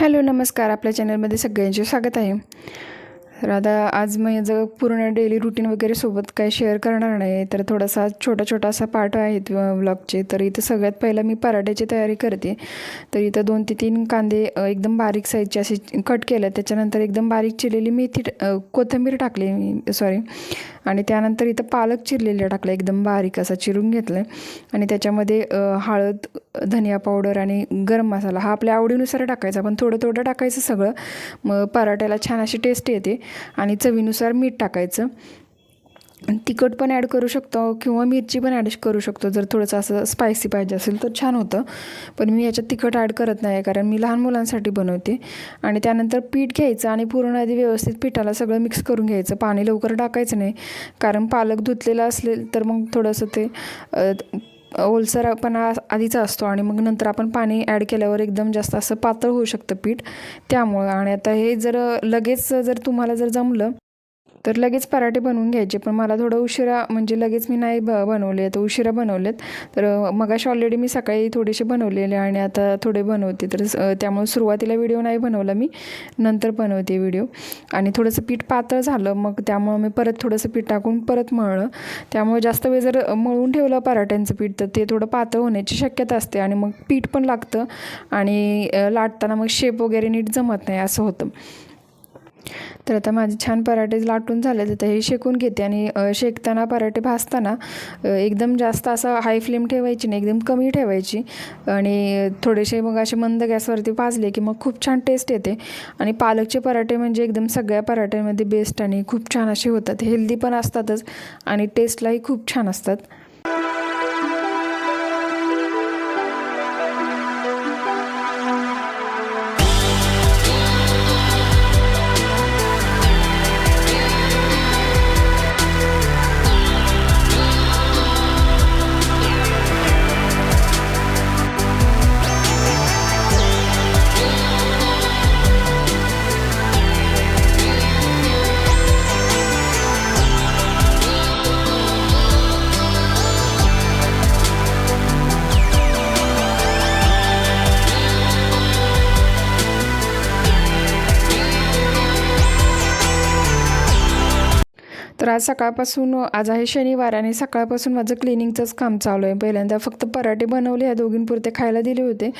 Hello नमस्कार. आपल्या चॅनलमध्ये सगळ्यांचे स्वागत आहे. तर आता आज माझं पूर्ण डेली रुटीन वगैरे सोबत काही शेअर करणार नाही तर थोडासा छोटा छोटा असा पार्ट आहेत ब्लॉगचे तर इथं सगळ्यात पहिला मी पराठ्याची तयारी करते. तर इथं दोन ते तीन कांदे एकदम बारीक साईजचे असे कट केले त्याच्यानंतर एकदम बारीक चिरलेली मेथी कोथिंबीर टाकली मी सॉरी आणि त्यानंतर इथं पालक चिरलेलं टाकलं एकदम बारीक असा चिरून घेतलं आहे आणि त्याच्यामध्ये हळद धनिया पावडर आणि गरम मसाला हा आपल्या आवडीनुसार टाकायचा. पण थोडं थोडं टाकायचं सगळं. मग पराठ्याला छान अशी टेस्ट येते. आणि चवीनुसार मीठ टाकायचं. तिखट पण ॲड करू शकतो किंवा मिरची पण ॲड करू शकतो. जर थोडंसं असं स्पायसी पाहिजे असेल तर छान होतं. पण मी याच्यात तिखट ॲड करत नाही कारण मी लहान मुलांसाठी बनवते. आणि त्यानंतर पीठ घ्यायचं आणि पूर्ण आधी व्यवस्थित पिठाला सगळं मिक्स करून घ्यायचं. पाणी लवकर टाकायचं नाही. कारण पालक धुतलेला असेल तर मग थोडंसं ते ओलसरपणा आधीचा असतो आणि मग नंतर आपण पाणी ॲड केल्यावर एकदम जास्त असं पातळ होऊ शकतं पीठ त्यामुळं. आणि आता हे जर लगेच जर तुम्हाला जर जमलं तर लगेच पराठे बनवून घ्यायचे. पण मला थोडं उशिरा म्हणजे लगेच मी नाही ब बनवले तर उशिरा बनवलेत. तर मगाशी ऑलरेडी मी सकाळी थोडेसे बनवलेले आणि आता थोडे बनवते. तर त्यामुळे सुरुवातीला व्हिडिओ नाही बनवला मी नंतर बनवते व्हिडिओ आणि थोडंसं पीठ पातळ झालं मग त्यामुळं मी परत थोडंसं पीठ टाकून परत मळलं. त्यामुळे जास्त वेळ जर मळून ठेवलं पराठ्यांचं पीठ तर ते थोडं पातळ होण्याची शक्यता असते आणि मग पीठ पण लागतं. आणि लाटताना मग शेप वगैरे नीट जमत नाही असं होतं. तर आता माझे छान पराठे लाटून झाले तर हे शेकून घेते आणि शेकताना पराठे भाजताना एकदम जास्त असं हाय फ्लेम ठेवायची नाही एकदम कमी ठेवायची आणि थोडेसे मग असे मंद गॅसवरती भाजले की मग खूप छान टेस्ट येते. आणि पालकचे पराठे म्हणजे एकदम सगळ्या पराठ्यांमध्ये बेस्ट आणि खूप छान असे होतात. हेल्दी पण असतातच आणि टेस्टलाही खूप छान असतात. तर आज सकाळपासून आज आहे शनिवार आणि सकाळपासून माझं क्लिनिंगचंच काम चालू आहे. पहिल्यांदा फक्त पराठे बनवले ह्या दोघींपुरते खायला दिले होते.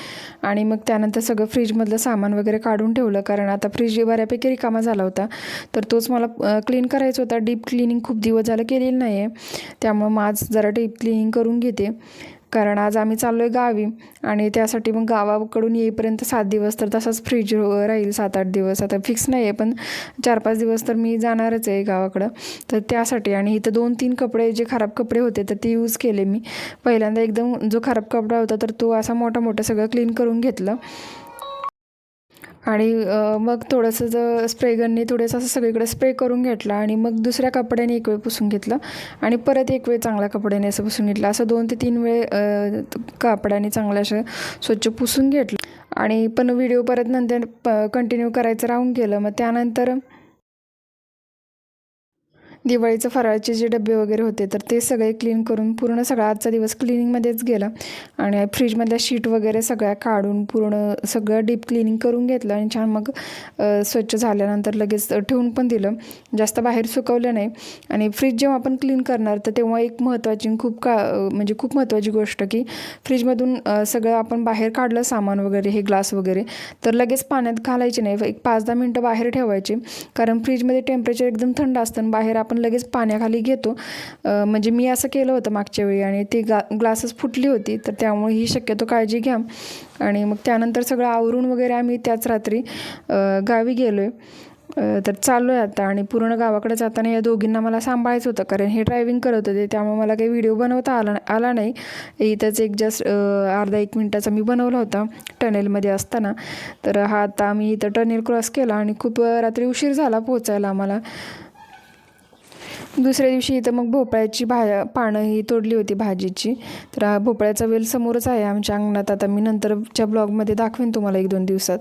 आणि मग त्यानंतर सगळं फ्रीजमधलं सामान वगैरे काढून ठेवलं कारण आता फ्रीज बऱ्यापैकी रिकामा झाला होता. तर तोच मला क्लीन करायचा होता. डीप क्लिनिंग खूप दिवस झालं केलेलं नाही आहे त्यामुळं मग आज जरा डीप क्लिनिंग करून घेते. कारण आज आम्ही चाललो आहे गावी आणि त्यासाठी मग गावाकडून येईपर्यंत सात दिवस तर तसाच फ्रीज राहील सात आठ दिवस. आता फिक्स नाही आहे पण चार पाच दिवस तर मी जाणारच आहे गावाकडं. तर त्यासाठी आणि इथं दोन तीन कपडे जे खराब कपडे होते तर ते यूज केले मी. पहिल्यांदा एकदम जो खराब कपडा होता तर तो असा मोठा मोठा सगळं क्लीन करून घेतलं. आणि मग थोडंसं जर स्प्रे गनने थोडंसं असं सगळीकडे स्प्रे करून घेतला आणि मग दुसऱ्या कपड्याने एक वेळ पुसून घेतलं आणि परत एक वेळ चांगल्या कपड्याने असं पुसून घेतलं. असं दोन ते तीन वेळ कापडाने चांगलं असं स्वच्छ पुसून घेतलं. आणि पण व्हिडिओ परत नंतर प कंटिन्यू करायचं राहून गेलं. मग त्यानंतर दिवाळीचं फराळचे जे डबे वगैरे होते तर ते सगळे क्लीन करून पूर्ण सगळा आजचा दिवस क्लिनिंगमध्येच गेला. आणि फ्रीजमधल्या शीट वगैरे सगळ्या काढून पूर्ण सगळं डीप क्लिनिंग करून घेतलं आणि छान मग स्वच्छ झाल्यानंतर लगेच ठेवून पण दिलं. जास्त बाहेर सुकवलं नाही. आणि फ्रीज जेव्हा आपण क्लीन करणार तर तेव्हा एक महत्त्वाची खूप का म्हणजे खूप महत्त्वाची गोष्ट की फ्रीजमधून सगळं आपण बाहेर काढलं सामान वगैरे हे ग्लास वगैरे तर लगेच पाण्यात घालायचे नाही. एक पाच दहा मिनटं बाहेर ठेवायचे. कारण फ्रीजमध्ये टेम्परेचर एकदम थंड असतं बाहेर आपण आपण लगेच पाण्याखाली घेतो. म्हणजे मी असं केलं होतं मागच्या वेळी आणि ती गा ग्लासेस फुटली होती. तर त्यामुळे ही शक्यतो काळजी घ्या. आणि मग त्यानंतर सगळं आवरून वगैरे आम्ही त्याच रात्री गावी गेलो आहे तर चाललो आहे आता आणि पूर्ण गावाकडे जाताना या दोघींना मला सांभाळायचं होतं. कारण हे ड्रायव्हिंग करत होते. त्यामुळे मला काही व्हिडिओ बनवता आला आला नाही. इथंच एक जस्ट अर्धा एक मिनटाचा मी बनवला होता टनेलमध्ये असताना. तर हा आता आम्ही इथं टनेल क्रॉस केला आणि खूप रात्री उशीर झाला पोहोचायला आम्हाला. दुसऱ्या दिवशी इथं मग भोपळ्याची भा पानं ही तोडली होती भाजीची. तर भोपळ्याचा वेल समोरच आहे आमच्या अंगणात. आता मी नंतरच्या ब्लॉगमध्ये दाखवेन तुम्हाला एक दोन दिवसात.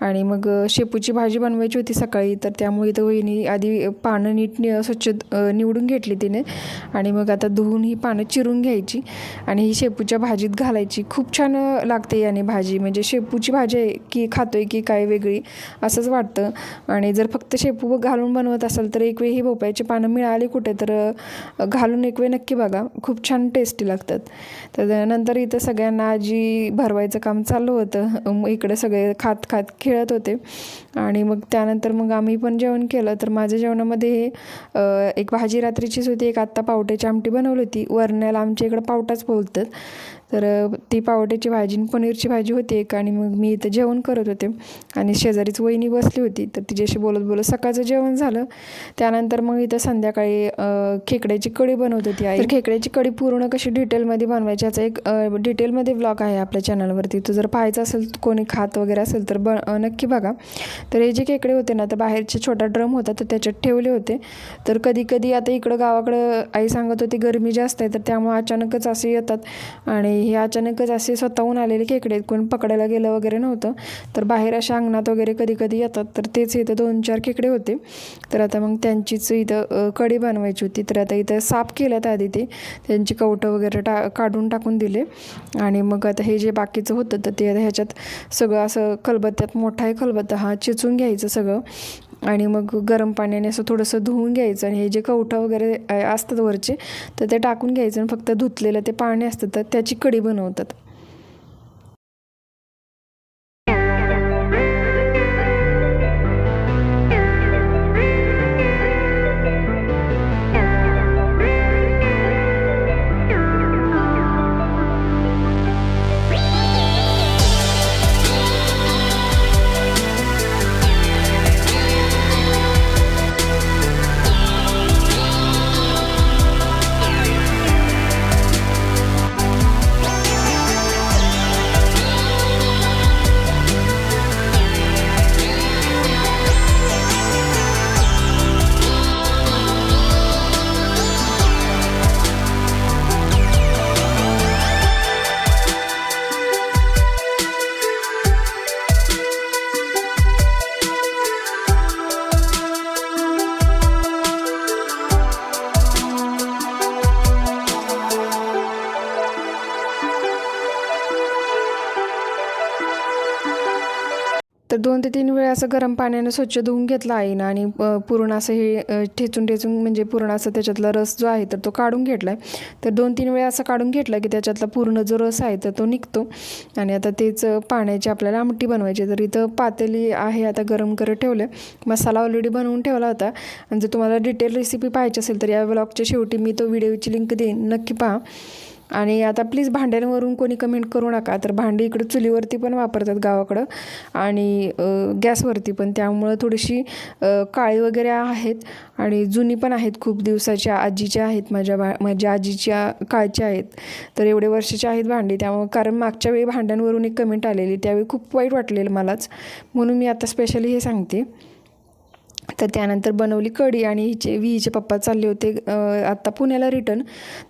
आणि मग शेपूची भाजी बनवायची होती सकाळी तर त्यामुळे इथं वहिनी आधी पानं नीट नि स्वच्छ निवडून घेतली तिने. आणि मग आता धुवून ही पानं चिरून घ्यायची. आणि ही शेपूच्या भाजीत घालायची. खूप छान लागते याने भाजी. म्हणजे शेपूची भाजी आहे की खातोय की काय वेगळी असंच वाटतं. आणि जर फक्त शेपू घालून बनवत असाल तर एक वेळ ही भोपळ्याची पानं मिळाली कुठे तर घालून एक वेळ नक्की बघा. खूप छान टेस्टी लागतात. तर नंतर इथं सगळ्यांना आजी भरवायचं काम चालू होतं. मग इकडे सगळे खात खात खेळत होते. आणि मग त्यानंतर मग आम्ही पण जेवण केलं. तर माझ्या जेवणामध्ये हे एक भाजी रात्रीचीच होती. एक आत्ता पावट्याची आमटी बनवली होती. वरण्याला आमच्या इकडं पावटाच बोलतात तर ती पावट्याची भाजी पनीरची भाजी होती एक आणि मग मी इथं जेवण करत होते. आणि शेजारीच वहिनी बसली होती. तर तिच्याशी बोलत बोलत सकाळचं जेवण झालं. त्यानंतर मग इथं संध्याकाळी खेकड्याची कढी बनवत होती आई. तर खेकड्याची कढी पूर्ण कशी डिटेलमध्ये बनवायची याचा एक डिटेलमध्ये ब्लॉग आहे आपल्या चॅनलवरती तो जर पाहायचं असेल कोणी खात वगैरे असेल तर ब नक्की बघा. तर हे जे खेकडे होते ना तर बाहेरचे छोटा ड्रम होता तर त्याच्यात ठेवले होते. तर कधी कधी आता इकडं गावाकडं आई सांगत होती गरमी जास्त आहे तर त्यामुळे अचानकच असे येतात. आणि हे अचानकच असे स्वतःहून आलेले खेकडे आहेत. कोण पकडायला गेलं वगैरे नव्हतं. तर बाहेर अशा अंगणात वगैरे कधी कधी येतात. तर तेच इथं दोन चार खेकडे होते. तर आता मग त्यांचीच इथं कडी कढी बनवायची होती. तर आता इथं साफ केल्यात आधी ते. त्यांची कवटं वगैरे टा काढून टाकून दिले. आणि मग आता हे जे बाकीचं होतं तर ते आता ह्याच्यात सगळं असं खलबत्त्यात मोठा आहे खलबत्ता हा चिचून घ्यायचं सगळं. आणि मग गरम पाण्याने असं थोडंसं धुवून घ्यायचं आणि हे जे कवठं वगैरे असतात वरचे तर ते टाकून घ्यायचं आणि फक्त धुतलेलं ते पाणी असतं तर त्याची कढी बनवतात. तर दोन ते तीन वेळा असं गरम पाण्यानं स्वच्छ धुवून घेतलं आईनं आणि अ, पूर्ण असं हे ठेचून ठेचून म्हणजे पूर्ण असं त्याच्यातला रस जो आहे तर तो काढून घेतला आहे तर दोन तीन वेळा असं काढून घेतला की त्याच्यातला पूर्ण जो रस आहे तर तो निघतो. आणि आता तेच पाण्याची आपल्याला आमटी बनवायची तर इथं पातेली आहे आता गरम करत ठेवलं मसाला ऑलरेडी बनवून ठेवला होता. आणि जर तुम्हाला डिटेल रेसिपी पाहिजे असेल तर या ब्लॉगच्या शेवटी मी तो व्हिडिओची लिंक देईन. नक्की पहा. आणि आता प्लीज भांड्यांवरून कोणी कमेंट करू नका. तर भांडी इकडं चुलीवरती पण वापरतात गावाकडं. आणि गॅसवरती पण. त्यामुळं थोडीशी काळी वगैरे आहेत. आणि जुनी पण आहेत खूप दिवसाच्या. आजीच्या आहेत माझ्या बा माझ्या आजीच्या काळच्या आहेत. तर एवढे वर्षाचे आहेत भांडी. त्यामुळं कारण मागच्या वेळी भांड्यांवरून एक कमेंट आलेली. त्यावेळी खूप वाईट वाटलेलं मलाच. म्हणून मी आता स्पेशली हे सांगते. तर त्यानंतर बनवली कढी आणि हिचे विहीचे पप्पा चालले होते आत्ता पुण्याला रिटर्न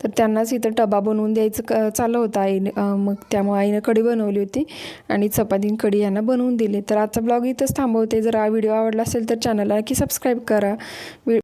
तर त्यांनाच इथं डबा बनवून द्यायचं क चाललं होतं आईनं मग त्यामुळे आईनं कढी बनवली होती आणि चपातीन कढी यांना बनवून दिली. तर आजचा ब्लॉग इथंच थांबवते. जर हा व्हिडिओ आवडला असेल तर चॅनलला नक्की सबस्क्राईब करा. वि